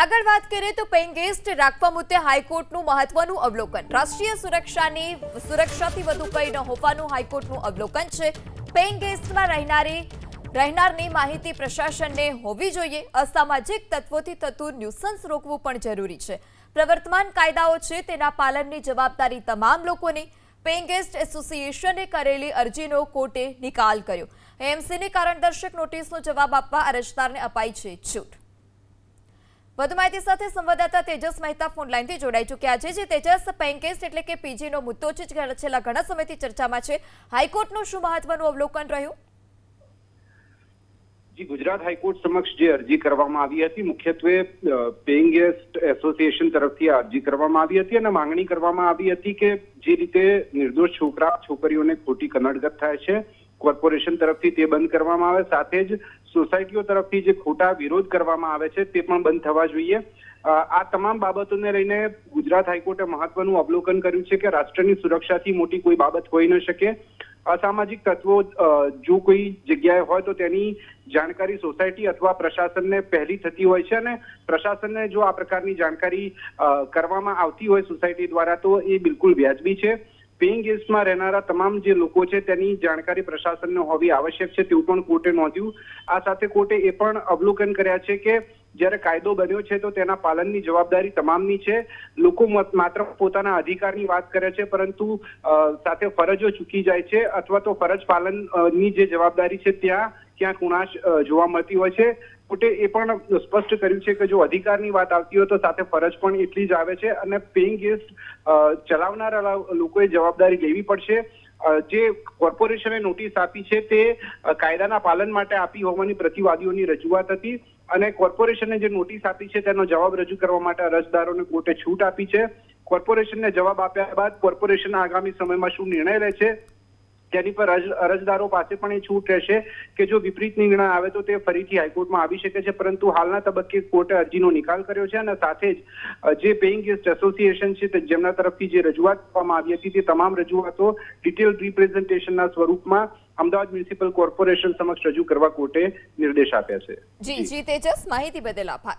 આગળ વાત કરીએ તો પેઇંગ ગેસ્ટ રાખવા મુદ્દે હાઈકોર્ટનું મહત્વનું અવલોકન. રાષ્ટ્રીય સુરક્ષાની, સુરક્ષાથી વધુ કંઈ ન હોવાનું હાઈકોર્ટનું અવલોકન છે. પેઇંગ ગેસ્ટમાં રહેનારી, રહેનારની માહિતી પ્રશાસનને હોવી જોઈએ. અસામાજિક તત્વોથી થતું ન્યુસન્સ રોકવું પણ જરૂરી છે. પ્રવર્તમાન કાયદાઓ છે તેના પાલનની જવાબદારી તમામ લોકોની. પેઇંગ ગેસ્ટ એસોસિએશને કરેલી અરજીનો કોર્ટે નિકાલ કર્યો. એમસીની કારણદર્શક નોટિસનો જવાબ આપવા અરજદારને અપાઈ છે છૂટ. વધુ માહિતી સાથે સંવાદદાતા તેજસ મહેતા ફોન લાઈનથી જોડાઈ ચૂક્યા છે. જે તેજસ પેન્કેસ્ટ એટલે કે પીજીનો મુદ્દો છે છેલ્લા ઘણા સમયથી ચર્ચામાં છે. હાઈકોર્ટનું શું મહત્વનું અવલોકન રહ્યું? જી, ગુજરાત હાઈકોર્ટ સમક્ષ જે અરજી કરવામાં આવી હતી, મુખ્યત્વે પેઇંગ ગેસ્ટ એસોસિએશન તરફથી આ અરજી કરવામાં આવી હતી અને માંગણી કરવામાં આવી હતી કે જે રીતે નિર્દોષ છોકરા, છોકરીઓને ખોટી કનડગત થાય છે કોર્પોરેશન તરફથી તે બંધ કરવામાં આવે. સાથે જ સોસાયટીઓ તરફથી જે ખોટા વિરોધ કરવામાં આવે છે તે પણ બંધ થવા જોઈએ. આ તમામ બાબતોને લઈને ગુજરાત હાઈકોર્ટે મહત્વનું અવલોકન કર્યું છે કે રાષ્ટ્રની સુરક્ષાથી મોટી કોઈ બાબત હોઈ ન શકે. અસામાજિક તત્વો જો કોઈ જગ્યાએ હોય તો તેની જાણકારી સોસાયટી અથવા પ્રશાસનને પહેલી થતી હોય છે અને પ્રશાસનને જો આ પ્રકારની જાણકારી કરવામાં આવતી હોય સોસાયટી દ્વારા તો એ બિલકુલ વ્યાજબી છે. પેઇંગ ગેસ્ટમાં રહેનારા તમામ જે લોકો છે તેની જાણકારી પ્રશાસનને હોવી આવશ્યક છે. તેવું પણ કોર્ટે નોંધ્યું. આ સાથે કોર્ટે એ પણ અવલોકન કર્યા છે કે જ્યારે કાયદો બન્યો છે તો તેના પાલનની જવાબદારી તમામની છે. લોકો માત્ર પોતાના અધિકારની વાત કરે છે, પરંતુ સાથે ફરજો ચૂકી જાય છે અથવા તો ફરજ પાલનની જે જવાબદારી છે ત્યાં ક્યાંક ઉણાશ જોવા મળતી હોય છે. કોર્ટે એ પણ સ્પષ્ટ કર્યું છે કે જો અધિકારની વાત આવતી હોય તો સાથે ફરજ પણ એટલી જ આવે છે અને પેઇંગ ગેસ્ટ ચલાવનારા લોકોએ જવાબદારી લેવી પડશે. જે કોર્પોરેશને નોટિસ આપી છે તે કાયદાના પાલન માટે આપી હોવાની પ્રતિવાદીઓની રજૂઆત હતી અને કોર્પોરેશને જે નોટિસ આપી છે તેનો જવાબ રજૂ કરવા માટે અરજદારોને કોર્ટે છૂટ આપી છે. કોર્પોરેશનને જવાબ આપ્યા બાદ કોર્પોરેશન આગામી સમયમાં શું નિર્ણય લે છે તેની પર અરજદારો પાસે પણ એ છૂટ રહેશે કે જો વિપરીત નિર્ણય આવે તો તે ફરીથી હાઈકોર્ટમાં આવી શકે છે. પરંતુ હાલના તબક્કે કોર્ટે અરજીનો નિકાલ કર્યો છે અને સાથે જ જે પેઇંગ ગેસ્ટ એસોસિએશન છે જેમના તરફથી જે રજૂઆત કરવામાં આવી હતી તે તમામ રજૂઆતો ડિટેલ રિપ્રેઝન્ટેશનના સ્વરૂપમાં અમદાવાદ મ્યુનિસિપલ કોર્પોરેશન સમક્ષ રજૂ કરવા કોર્ટે નિર્દેશ આપ્યા છે. જી જી, તેજસ, માહિતી બદલ આભાર.